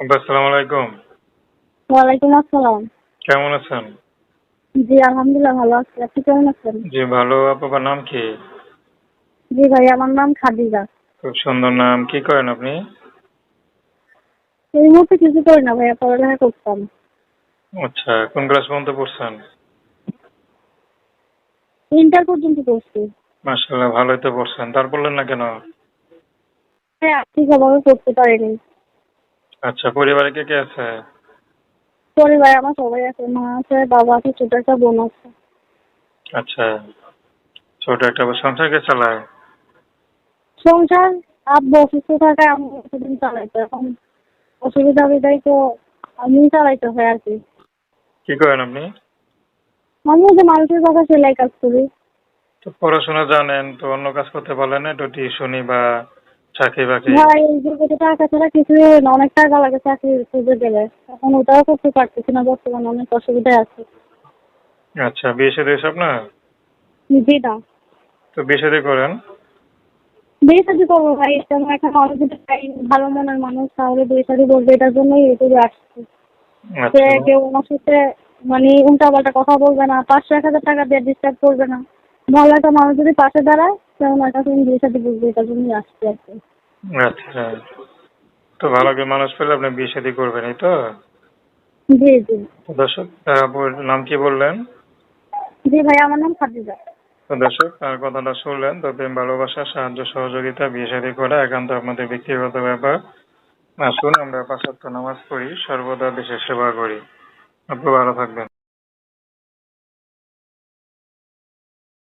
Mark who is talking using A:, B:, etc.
A: আসসালামু আলাইকুম।
B: ওয়ালাইকুম আসসালাম।
A: কেমন আছেন?
B: জি আলহামদুলিল্লাহ ভালো আছি। আপনি কেমন আছেন?
A: জি ভালো। আপনার নাম কি?
B: জি ভাই আমার নাম খাদিজা।
A: খুব সুন্দর নাম। কি করেন আপনি?
B: এই মুহূর্তে কিছু করি না ভাইয়া পড়ালেখা করতাম।
A: আচ্ছা কোন ক্লাস পর্যন্ত পড়ছেন?
B: ইন্টার পর্যন্ত
A: ভালোই তো পড়ছেন। তার বললেন না কেন?
B: হ্যাঁ করতে পারিনি।
A: আচ্ছা পরিবারে কে কে আছে?
B: পরিবার আমার সবাই আছে মা আছে বাবা আছে ছোট একটা বোন আছে।
A: আচ্ছা ছোট একটা সংসার কে চালায়?
B: সংসার আব্বু অসুস্থ থাকায় আমি সেদিন চালাইতো এখন অসুবিধা বিদায় তো আমি চালাইতে হয় আর কি।
A: কি করেন আপনি?
B: আমি যে মানুষের কথা সেলাই কাজ করি।
A: তো পড়াশোনা জানেন তো অন্য কাজ করতে পারলেন না? একটু টিউশনি বা চাকরি বাকরি?
B: ভাই টাকা ছাড়া অনেক টাকা লাগে চাকরি খুঁজে গেলে এখন ওটাও করতে পারতেছি না বর্তমানে অনেক অসুবিধায় আছে।
A: আচ্ছা বিয়ে সাথে এসব না
B: জি না।
A: তো বিয়ে সাথে করেন?
B: বিয়ে শাদি করব ভাই তেমন এখন অনেক ভালো মনের মানুষ তাহলে বিয়ে শাদি করবে এটার জন্যই ইউটিউবে আসছে। সে
A: আচ্ছা
B: কেউ ওনার সাথে মানে উল্টা পাল্টা কথা বলবে না পাঁচশো এক হাজার টাকা দিয়ে ডিস্টার্ব করবে না। ভালো একটা মানুষ যদি পাশে দাঁড়ায় তেমন একটা তুমি বিয়ে শাদি বুঝবে এটার জন্যই আসছে আর কি।
A: আচ্ছা। তো ভালো করে মানুষ পেলে আপনি বিয়ে শাদী করবেন এই তো?
B: জি জি।
A: দর্শক নাম কি বললেন?
B: জি ভাই আমার নাম খাদিজা।
A: দর্শক তার কথাটা শুনলেন তো প্রেম ভালোবাসা সাহায্য সহযোগিতা বিয়ে শাদী করা একান্ত আপনাদের ব্যক্তিগত ব্যাপার। আসুন আমরা পাঁচাত্তর নামাজ পড়ি সর্বদা দেশের সেবা করি। আপনি ভালো থাকবেন।